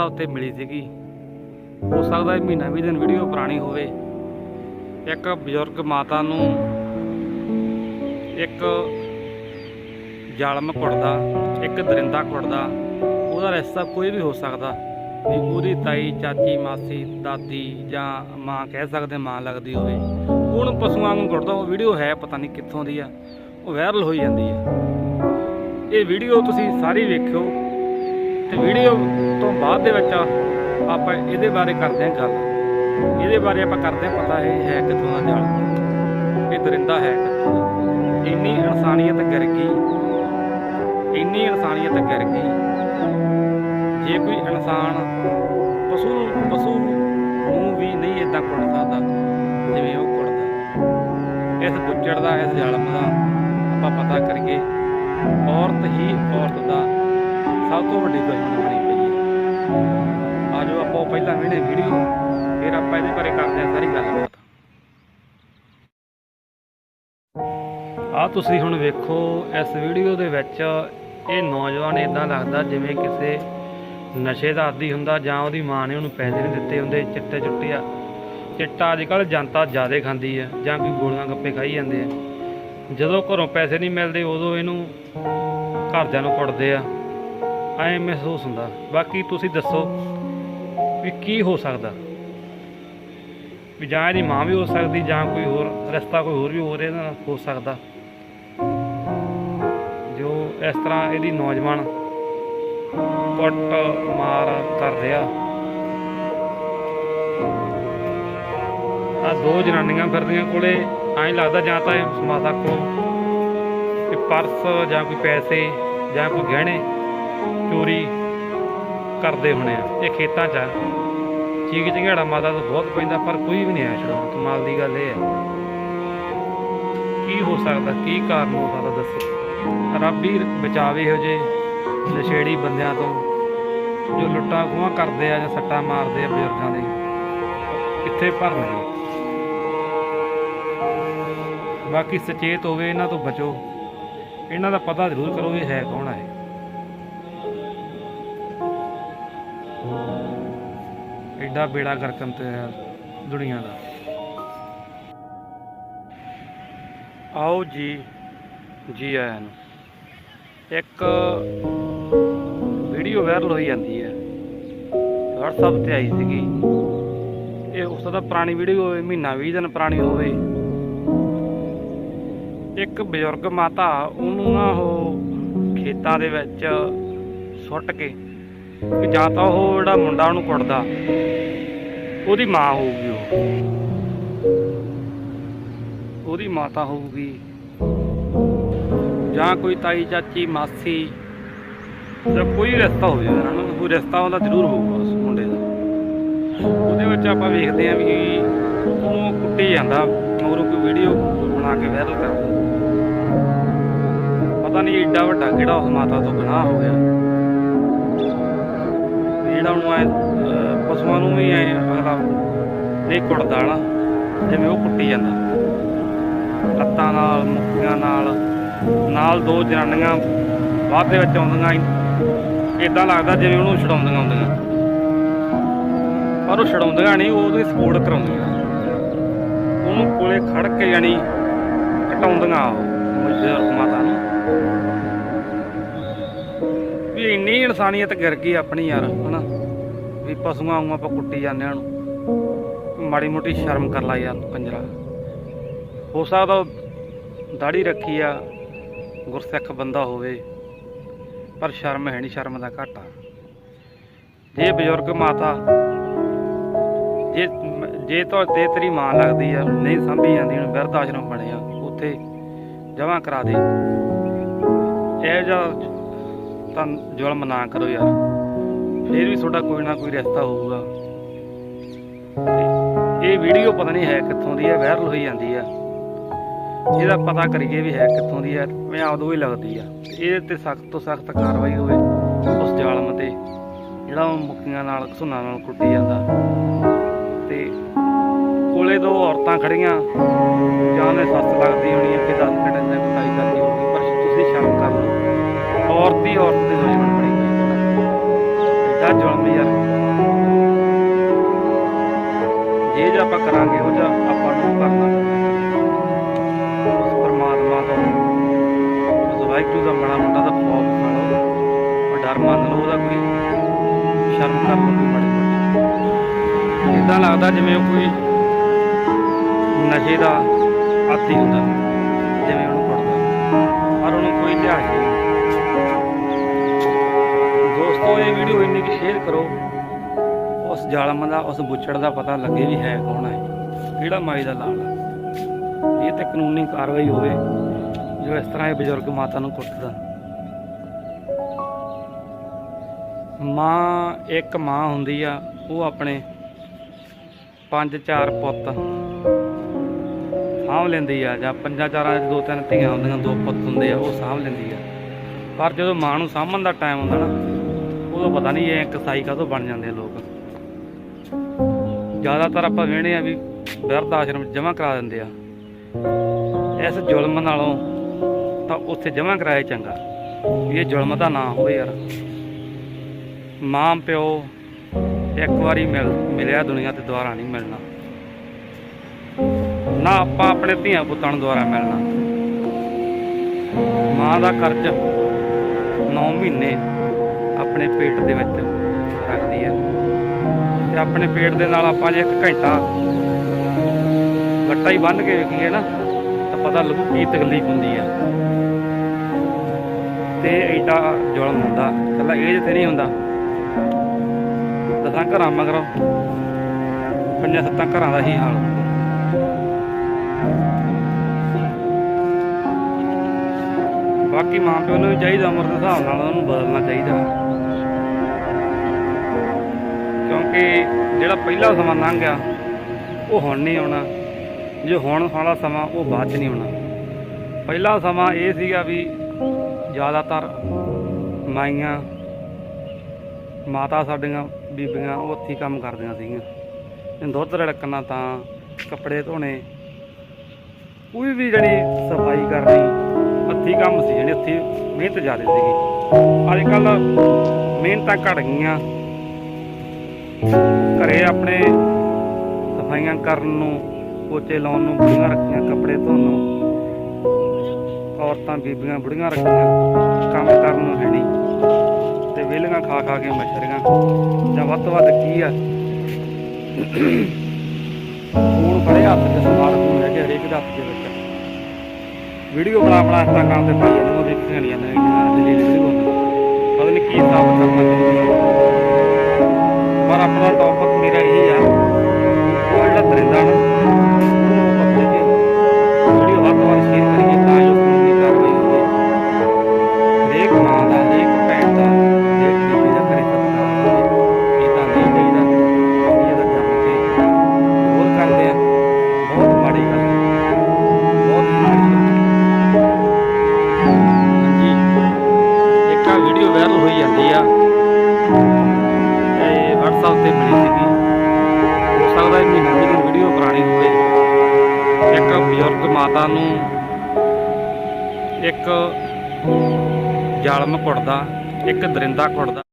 WhatsApp ਤੇ ਮਿਲੀ ਸੀਗੀ। ਹੋ ਸਕਦਾ ਇਹ ਮਹੀਨਾ ਵੀ ਦਿਨ ਵੀਡੀਓ ਪੁਰਾਣੀ ਹੋਵੇ। ਇੱਕ ਬਜ਼ੁਰਗ ਮਾਤਾ ਨੂੰ ਇੱਕ ਜ਼ਾਲਮ ਕੁੜਦਾ ਇੱਕ ਦਰਿੰਦਾ ਕੁੱਟਦਾ ਉਹਦਾ ਰਿਸ਼ਤਾ ਕੋਈ ਵੀ ਹੋ ਸਕਦਾ। ਵੀ ਉਹਦੀ ਤਾਈ, ਚਾਚੀ, ਮਾਸੀ, ਦਾਦੀ ਜਾਂ ਮਾਂ ਕਹਿ ਸਕਦੇ, ਮਾਂ ਲੱਗਦੀ ਹੋਵੇ। ਹੁਣ ਪਸ਼ੂਆਂ ਨੂੰ ਕੁੱਟਦਾ ਉਹ ਵੀਡੀਓ ਹੈ ਪਤਾ ਨਹੀਂ ਕਿੱਥੋਂ ਦੀ ਆ। ਉਹ ਵਾਇਰਲ ਹੋਈ ਜਾਂਦੀ ਆ। ਇਹ ਵੀਡੀਓ ਤੁਸੀਂ ਸਾਰੀ ਵੇਖਿਓ। ਤੇ ਵੀਡੀਓ ਤੋਂ ਬਾਅਦ ਦੇ ਵਿੱਚ ਆਪਾਂ ਇਹਦੇ ਬਾਰੇ ਕਰਦੇ ਹਾਂ ਗੱਲ। ਇਹਦੇ ਬਾਰੇ ਆਪਾਂ ਕਰਦੇ ਹਾਂ ਪਤਾ ਇਹ ਹੈ ਕਿੱਥੋਂ ਦਾ ਜਾਲ ਇਹ ਦਰਿੰਦਾ ਹੈ ਕਿੱਥੋਂ ਦਾ। ਇੰਨੀ ਇਨਸਾਨੀਅਤ ਗਿਰ ਗਈ। ਇੰਨੀ ਇਨਸਾਨੀਅਤ ਗਿਰ ਗਈ। ਜੇ ਕੋਈ ਇਨਸਾਨ ਪਸ਼ੂ ਪਸ਼ੂ ਨੂੰ ਵੀ ਨਹੀਂ ਇਦਾਂ ਕੁੱਟ ਸਕਦਾ, ਜਿਵੇਂ ਉਹ ਕੁੱਟਦਾ। ਇਸ ਬੁੱਚੜ ਦਾ, ਇਸ ਜ਼ਾਲਮ ਦਾ ਆਪਾਂ ਪਤਾ ਕਰੀਏ, ਔਰਤ ਹੀ ਔਰਤ ਦਾ ਸਭ ਤੋਂ ਵੱਡੀ ਦੁਸ਼ਮਣ ਬਣੀ ਪਈ ਹੈ। ਆਜੋ ਆਪਾਂ ਪਹਿਲਾਂ ਵੇਣੇ ਵੀਡੀਓ ਫਿਰ ਆਪਾਂ ਇਹਦੇ ਬਾਰੇ ਕਰਦੇ ਹਾਂ ਸਾਰੀ ਗੱਲਬਾਤ। ਆ ਤੁਸੀਂ ਹੁਣ ਵੇਖੋ, ਇਸ ਵੀਡੀਓ ਦੇ ਵਿੱਚ ਇਹ ਨੌਜਵਾਨ ਇਦਾਂ ਲੱਗਦਾ ਜਿਵੇਂ ਕਿਸੇ ਨਸ਼ੇ ਦਾ ਆਦੀ ਹੁੰਦਾ ਜਾਂ ਉਹਦੀ ਮਾਂ ਨੇ ਉਹਨੂੰ ਪੈਸੇ ਨਹੀਂ ਦਿੱਤੇ ਹੁੰਦੇ, ਚਿੱਟੇ ਚੁੱਟੇ ਆ। ਚਿੱਟਾ ਅੱਜ ਕੱਲ੍ਹ ਜਨਤਾ ਜ਼ਿਆਦਾ ਖਾਂਦੀ ਆ ਜਾਂ ਕੋਈ ਗੋਲੀਆਂ ਗੱਪੇ ਖਾਈ ਜਾਂਦੇ ਆ। ਜਦੋਂ ਘਰੋਂ ਪੈਸੇ ਨਹੀਂ ਮਿਲਦੇ ਉਦੋਂ ਇਹਨੂੰ ਘਰਦਿਆਂ ਨੂੰ ਕੁੱਟਦੇ ਆ। ਐਂ ਮਹਿਸੂਸ ਹੁੰਦਾ। ਬਾਕੀ ਤੁਸੀਂ ਦੱਸੋ ਵੀ ਕੀ ਹੋ ਸਕਦਾ? ਵੀ ਜਾਂ ਇਹਦੀ ਮਾਂ ਵੀ ਹੋ ਸਕਦੀ, ਜਾਂ ਕੋਈ ਹੋਰ, ਰਸਤਾ ਕੋਈ ਹੋਰ ਵੀ ਹੋ ਰਿਹਾ ਨਾਲ ਹੋ ਸਕਦਾ। ਜੋ ਇਸ ਤਰ੍ਹਾਂ ਇਹਦੀ ਨੌਜਵਾਨ ਕੁੱਟ ਮਾਰ ਕਰ ਰਿਹਾ। ਆ ਦੋ ਜਨਾਨੀਆਂ ਫਿਰਦੀਆਂ ਕੋਲੇ, ਐਂ ਲੱਗਦਾ ਜਾਂ ਤਾਂ ਇਹ ਮਾਤਾ ਕੋਲ ਪਰਸ ਜਾਂ ਕੋਈ ਪੈਸੇ ਜਾਂ ਕੋਈ ਗਹਿਣੇ ਚੋਰੀ ਕਰਦੇ ਹੋਣੇ ਆ। ਇਹ ਖੇਤਾਂ 'ਚ ਆ। ਚੀਕ ਚਿੰਗੜਾ ਮਾਤਾ ਤੋਂ ਬਹੁਤ ਪੈਂਦਾ, ਪਰ ਕੋਈ ਵੀ ਨਹੀਂ ਆਇਆ ਛਡਾਉਣ। ਕਮਾਲ ਦੀ ਗੱਲ ਇਹ ਹੈ ਕੀ ਹੋ ਸਕਦਾ? ਕੀ ਕਾਰਨ ਹੋ ਸਕਦਾ? ਦੱਸੋ। ਰੱਬ ਹੀ ਬਚਾਵੇ ਇਹੋ ਜੇ ਨਸ਼ੇੜੀ ਬੰਦਿਆਂ ਤੋਂ, ਜੋ ਲੁੱਟਾਂ ਖੋਹਾਂ ਕਰਦੇ ਆ ਜਾਂ ਸੱਟਾਂ ਮਾਰਦੇ ਆ ਬਜ਼ੁਰਗਾਂ ਦੇ। ਕਿੱਥੇ ਭਰਨਗੇ ਬਾਕੀ ਸੁਚੇਤ ਹੋਵੇ, ਇਹਨਾਂ ਤੋਂ ਬਚੋ। ਇਹਨਾਂ ਦਾ ਪਤਾ ਜ਼ਰੂਰ ਕਰੋ ਇਹ ਹੈ ਕੌਣ ਹੈ ਐਡਾ ਬੇੜਾ ਗਰਕਮ ਤੇ ਹੈ ਦੁਨੀਆ ਦਾ। ਆਓ ਜੀ ਜੀ ਆਇਆਂ ਨੂੰ। ਇੱਕ ਵੀਡੀਓ ਵਾਇਰਲ ਹੋਈ ਜਾਂਦੀ ਹੈ। WhatsApp ਤੇ ਆਈ ਸੀਗੀ। ਇਹ ਉਸ ਦਾ ਪੁਰਾਣੀ ਵੀਡੀਓ ਹੋਵੇ, ਮਹੀਨਾ 20 ਦਿਨ ਪੁਰਾਣੀ ਹੋਵੇ। ਇੱਕ ਬਜ਼ੁਰਗ ਮਾਤਾ, ਉਹਨੂੰ ਨਾ ਉਹ ਖੇਤਾਂ ਦੇ ਵਿੱਚ ਸੁੱਟ ਕੇ ਕਿ ਜਾਂ ਤਾਂ ਉਹ ਜਿਹੜਾ ਮੁੰਡਾ ਉਹਨੂੰ ਕੁੱਟਦਾ, ਉਹਦੀ ਮਾਂ ਹੋਊਗੀ ਉਹ। ਉਹਦੀ ਮਾਤਾ ਹੋਊਗੀ। ਜਾਂ ਕੋਈ ਤਾਈ, ਚਾਚੀ, ਮਾਸੀ, ਜਾਂ ਕੋਈ ਰਿਸ਼ਤਾ ਹੋਵੇ ਉਹਨਾਂ ਨੂੰ, ਕੋਈ ਰਿਸ਼ਤਾ ਉਹਦਾ ਜ਼ਰੂਰ ਹੋਊਗਾ ਉਸ ਮੁੰਡੇ ਦਾ। ਉਹਦੇ ਵਿੱਚ ਆਪਾਂ ਵੇਖਦੇ ਆਂ ਵੀ ਉਹਨੂੰ ਕੁੱਟੀ ਜਾਂਦਾ, ਮਗਰੋਂ ਕੋਈ ਵੀਡੀਓ ਬਣਾ ਕੇ ਵਾਇਰਲ ਕਰਦਾ ਪਤਾ ਨਹੀਂ ਏਡਾ ਵੱਡਾ ਕਿਹੜਾ ਉਸ ਮਾਤਾ ਤੋਂ ਗੁਨਾਹ ਹੋ ਗਿਆ। ਜਿਹੜਾ ਉਹਨੂੰ ਐ ਪਸ਼ੂਆਂ ਨੂੰ ਵੀ ਐ ਅਗਲਾ ਨਹੀਂ ਕੁੱਟਦਾ ਨਾ ਜਿਵੇਂ ਉਹ ਕੁੱਟੀ ਜਾਂਦਾ। ਲੱਤਾਂ ਨਾਲ ਮੁੱਕੀਆਂ ਨਾਲ ਨਾਲ ਦੋ ਜਨਾਨੀਆਂ ਬਾਅਦ ਦੇ ਵਿੱਚ ਆਉਂਦੀਆਂ ਇਦਾਂ ਲੱਗਦਾ ਜਿਵੇਂ ਉਹਨੂੰ ਛਡਾਉਂਦੀਆਂ ਆਉਂਦੀਆਂ ਪਰ ਉਹ ਛਡਾਉਂਦੀਆਂ ਨਹੀਂ, ਉਹ ਉਹਦੀ ਸਪੋਰਟ ਕਰਾਉਂਦੀਆਂ। ਉਹਨੂੰ ਕੋਲੇ ਖੜ ਕੇ ਯਾਨੀ ਘਟਾਉਂਦੀਆਂ ਉਹ ਬਜ਼ੁਰਗ ਮਾਤਾ ਨੂੰ ਵੀ ਇੰਨੀ ਇਨਸਾਨੀਅਤ ਗਿਰ ਗਈ ਆਪਣੀ ਯਾਰ, ਹਨਾ? ਵੀ ਪਸ਼ੂਆਂ ਨੂੰ ਆਪਾਂ ਕੁੱਟੀ ਜਾਂਦੇ ਹਾਂ ਨੂੰ ਮਾੜੀ ਮੋਟੀ ਸ਼ਰਮ ਕਰ ਲਾ ਯਾਰ, ਕੰਜਰਾ। ਹੋ ਸਕਦਾ ਦਾੜੀ ਰੱਖੀ ਆ, ਗੁਰਸਿੱਖ ਬੰਦਾ ਹੋਵੇ, ਪਰ ਸ਼ਰਮ ਹੈ ਨਹੀਂ, ਸ਼ਰਮ ਦਾ ਘਾਟਾ। ਜੇ ਬਜ਼ੁਰਗ ਮਾਤਾ, ਜੇ ਜੇ ਤਾਂ ਤੇ ਤੇਰੀ ਮਾਂ ਲੱਗਦੀ ਆ, ਨਹੀਂ ਸੰਭੀ ਜਾਂਦੀ ਹੁਣ ਬਿਰਧ ਆਸ਼ਰਮ ਬਣਿਆ, ਉੱਥੇ ਜਮ੍ਹਾਂ ਕਰਾ ਦੇ। ਇਹ ਜਾ ਤਾਂ ਜ਼ੁਲਮ ਨਾ ਕਰੋ ਯਾਰ। ਫਿਰ ਵੀ ਤੁਹਾਡਾ ਕੋਈ ਨਾ ਕੋਈ ਰਿਸ਼ਤਾ ਹੋਊਗਾ। ਇਹ ਵੀਡੀਓ ਪਤਾ ਨਹੀਂ ਹੈ ਕਿੱਥੋਂ ਦੀ ਹੈ ਵਾਇਰਲ ਹੋਈ ਜਾਂਦੀ ਆ ਇਹਦਾ ਪਤਾ ਕਰੀਏ ਵੀ ਹੈ ਕਿੱਥੋਂ ਦੀ ਹੈ ਮੈਂ ਉਦੋਂ ਹੀ ਲੱਗਦੀ ਆ ਤੇ ਇਹਦੇ ਤੇ ਸਖਤ ਤੋਂ ਸਖਤ ਕਾਰਵਾਈ ਹੋਵੇ ਉਸ ਜ਼ਾਲਮ ਤੇ, ਜਿਹੜਾ ਉਹ ਮੁੱਕੀਆਂ ਨਾਲ ਘਸੁਣਾ ਨਾਲ ਕੁੱਟੀ ਜਾਂਦਾ। ਤੇ ਕੋਲੇ ਦੋ ਔਰਤਾਂ ਖੜੀਆਂ, ਜਾਂ ਦੇ ਸੱਸ ਲੱਗਦੀ ਹੋਣੀ ਹੈ, ਕਿ 10 ਮਿੰਟ ਦੇ ਕੁਤਾਈ ਕਰਦੀ ਹੋਊਗੀ, ਪਰ ਤੁਸੀਂ ਸ਼ਰਮ ਕਰ ਲਓ। ਔਰਤ ਹੀ ਔਰਤ ਦੇ ਦੁਸ਼ਮਣ ਬਣੀ ਹੋਈ ਐਡਾ ਜ਼ੁਲਮ ਯਾਰ। ਜੇ ਜੇ ਆਪਾਂ ਕਰਾਂਗੇ ਉਹ ਜਾ ਆਪਾਂ ਨੂੰ ਕਰਨਾ ਉਸ ਪਰਮਾਤਮਾ ਤੋਂ ਉਸ ਵਾਹਿਗੁਰੂ ਦਾ ਬੜਾ ਮੁੰਡਾ ਦਾ ਖੌਫ ਕਰੋ ਉਹ ਡਰ ਮੰਨ ਲਓ ਉਹਦਾ ਕੋਈ। ਸ਼ਰਮ ਕਰ ਲਓ ਕੋਈ ਮਾੜੀ ਮੋਟੀ। ਇਦਾਂ ਲੱਗਦਾ ਜਿਵੇਂ ਉਹ ਕੋਈ ਨਸ਼ੇ ਦਾ ਆਦੀ ਹੁੰਦਾ। ਜਿਵੇਂ ਉਹਨੂੰ ਪੜਦਾ ਪਰ ਉਹਨੂੰ ਕੋਈ ਧਿਆਨ ਨਹੀਂ। ਵੀਡੀਓ ਇੰਨੀ ਸ਼ੇਅਰ ਕਰੋ। ਉਸ ਜ਼ਾਲਮ ਦਾ, ਉਸ ਬੁੱਚੜ ਦਾ ਪਤਾ ਲੱਗੇ ਵੀ ਹੈ ਕੌਣ ਹੈ। ਕਿਹੜਾ ਮਾਈ ਦਾ ਲਾਲ ਇਹ ਤੇ ਕਾਨੂੰਨੀ ਕਾਰਵਾਈ ਹੋਵੇ, ਜੋ ਇਸ ਤਰ੍ਹਾਂ ਇਹ ਬਜ਼ੁਰਗ ਮਾਤਾ ਨੂੰ ਕੁੱਟਦਾ। ਮਾਂ, ਇੱਕ ਮਾਂ ਹੁੰਦੀ ਆ, ਉਹ ਆਪਣੇ ਪੰਜ ਚਾਰ ਪੁੱਤ ਸਾਂਭ ਲੈਂਦੀ ਆ, ਜਾਂ ਪੰਜਾਂ ਚਾਰਾਂ ਚ ਦੋ ਤਿੰਨ ਧੀਆਂ ਹੁੰਦੀਆਂ, ਦੋ ਪੁੱਤ ਹੁੰਦੇ ਆ, ਉਹ ਸਾਂਭ ਲੈਂਦੀ ਆ। ਪਰ ਜਦੋਂ ਮਾਂ ਨੂੰ ਸਾਂਭਣ ਦਾ ਟਾਈਮ ਹੁੰਦਾ ਨਾ ਉਦੋਂ ਪਤਾ ਨਹੀਂ ਇਹ ਕਸਾਈ ਕਾਹਤੋਂ ਬਣ ਜਾਂਦੇ ਆ ਲੋਕ। ਜ਼ਿਆਦਾਤਰ ਆਪਾਂ ਵੇਖਦੇ ਆ ਵੀ ਬਿਰਧ ਆਸ਼ਰਮ ਜਮ੍ਹਾਂ ਕਰਾ ਦਿੰਦੇ ਆ। ਇਸ ਜ਼ੁਲਮ ਨਾਲੋਂ ਤਾਂ ਉੱਥੇ ਜਮ੍ਹਾਂ ਕਰਾਇਆ ਚੰਗਾ। ਇਹ ਜ਼ੁਲਮ ਦਾ ਨਾ ਹੋਵੇ ਯਾਰ। ਮਾਂ, ਪਿਓ, ਇੱਕ ਵਾਰੀ ਮਿਲ, ਮਿਲਿਆ ਦੁਨੀਆ ਤੇ ਦੁਬਾਰਾ ਨਹੀਂ ਮਿਲਣਾ। ਨਾ ਆਪਾਂ ਆਪਣੇ ਧੀਆਂ ਪੁੱਤਾਂ ਨੂੰ ਦੁਬਾਰਾ ਮਿਲਣਾ। ਮਾਂ ਦਾ ਕਰਜ਼ 9 ਮਹੀਨੇ ਆਪਣੇ ਪੇਟ ਦੇ ਵਿੱਚ ਰੱਖਦੀ ਹੈ। ਤੇ ਆਪਣੇ ਪੇਟ ਦੇ ਨਾਲ ਆਪਾਂ ਜੇ ਇੱਕ ਘੰਟਾ ਗੱਟਾ ਹੀ ਬੰਨ ਕੇ ਵੇਖੀਏ ਨਾ, ਤਾਂ ਪਤਾ ਲੱਗੂ ਕੀ ਤਕਲੀਫ ਹੁੰਦੀ ਹੈ। ਤੇ ਐਡਾ ਜ਼ੁਲਮ ਹੁੰਦਾ ਕੱਲਾ ਇਹ ਤੇ ਨਹੀਂ ਹੁੰਦਾ। ਦਸਾਂ ਘਰਾਂ ਮਗਰੋਂ, ਪੰਜਾਂ ਸੱਤਾਂ ਘਰਾਂ ਦਾ ਹੀ ਹਾਲ ਬਾਕੀ ਮਾਂ ਪਿਓ ਨੂੰ ਵੀ ਚਾਹੀਦਾ ਉਮਰ ਦੇ ਹਿਸਾਬ ਨਾਲ ਉਹਨੂੰ ਬਦਲਣਾ ਚਾਹੀਦਾ। ਕਿ ਜਿਹੜਾ ਪਹਿਲਾ ਸਮਾਂ ਲੰਘ ਗਿਆ, ਉਹ ਹੁਣ ਨਹੀਂ ਆਉਣਾ। ਜੋ ਹੁਣ ਵਾਲਾ ਸਮਾਂ, ਉਹ ਬਾਅਦ ਚ ਨਹੀਂ ਆਉਣਾ। ਪਹਿਲਾ ਸਮਾਂ ਇਹ ਸੀਗਾ ਵੀ ਜ਼ਿਆਦਾਤਰ ਮਾਈਆਂ, ਮਾਤਾ ਸਾਡੀਆਂ, ਬੀਬੀਆਂ ਉਹ ਉੱਥੇ ਕੰਮ ਕਰਦੀਆਂ ਸੀਗੀਆਂ। ਦੁੱਧ ਰੜਕਣਾ ਤਾਂ ਕੱਪੜੇ ਧੋਣੇ, ਕੋਈ ਵੀ ਜਿਹੜੀ ਸਫ਼ਾਈ ਕਰਨੀ, ਹੱਥੀ ਕੰਮ ਸੀ ਜਿਹੜੀ ਹੱਥੀ ਮਿਹਨਤ ਜ਼ਿਆਦਾ ਸੀਗੀ। ਅੱਜ ਕੱਲ ਮਿਹਨਤਾਂ ਘਟ ਗਈਆਂ। ਘਰੇ ਆਪਣੇ ਸਫਾਈਆਂ ਕਰਨ ਨੂੰ, ਪੋਚੇ ਲਾਉਣ ਨੂੰ ਬੁੜੀਆਂ ਰੱਖੀਆਂ, ਕੱਪੜੇ ਧੋਣ ਨੂੰ। ਔਰਤਾਂ ਬੀਬੀਆਂ ਬੁੜੀਆਂ ਰੱਖੀਆਂ, ਕੰਮ ਕਰਨ ਨੂੰ ਹੈ ਨਹੀਂ। ਤੇ ਵਿਹਲੀਆਂ ਖਾ ਖਾ ਕੇ ਮਛਰੀਆਂ। ਜਾਂ ਵੱਧ ਤੋਂ ਵੱਧ ਕੀ ਆ? ਫੋਨ ਬੜੇ ਹੱਥ 'ਚ ਸਮਾਰਟਫੋਨ ਲੈ ਕੇ ਹਰੇਕ ਦੇ ਹੱਥ ਦੇ ਵਿੱਚ ਵੀਡੀਓ ਬਣਾ ਬਣਾ ਇੰਸਟਾਗ੍ਰਾਮ ਤੇ ਪਾਈ ਜਾਂਦੇ, ਉਹ ਦੇਖੀਆਂ ਨਹੀਂ ਜਾਂਦੀਆਂ ਵੀਡੀਓ ਪਤਾ ਨਹੀਂ ਕੀ ਹਿਸਾਬ ਕਰਨਾ ਚਾਹੁੰਦੇ। ਆ। ਪਰ ਟੌਪਿਕ ਮੇਰਾ ਇਹ ਆ। ਉਹ ਜਿਹੜਾ ਦਰਿੰਦਾ ਨਾ ਵੀਡੀਓ ਵੱਧ ਤੋਂ ਸ਼ੇਅਰ ਕਰੀਏ, ਤਾਂ ਜੋ ਕਾਨੂੰਨੀ ਕਾਰਵਾਈ ਹੋਵੇ। ਹਰੇਕ ਮਾਂ ਦਾ, ਹਰੇਕ ਭੈਣ ਦਾ, ਹਰੇਕ ਬੀਬੀ ਦਾ ਕਰੇ ਸਤਿਕਾਰ ਹੋਵੇ ਇਹ ਤਾਂ ਨਹੀਂ ਚਾਹੀਦਾ। ਇਹ ਤਾਂ ਜੰਮ ਕੇ ਹੋਰ ਕਰਦੇ ਆ। ਬਹੁਤ ਮਾੜੀ ਗੱਲ ਬਹੁਤ ਮਾੜੀ ਗੱਲ ਹਾਂਜੀ। ਇੱਕ ਆ ਵੀਡੀਓ ਵਾਇਰਲ ਹੋਈ ਜਾਂਦੀ ਆ। ਤੇ WhatsApp ਤੇ ਮਿਲੀ ਸੀਗੀ। ਹੋ ਸਕਦਾ ਇਹ ਮਹੀਨਾ ਦੀ ਵੀਡੀਓ ਪੁਰਾਣੀ ਹੋਵੇ, ਇੱਕ ਬਜ਼ੁਰਗ ਮਾਤਾ ਨੂੰ ਇੱਕ ਜ਼ਾਲਮ ਕੁੱਟਦਾ ਇੱਕ ਦਰਿੰਦਾ ਕੁੱਟਦਾ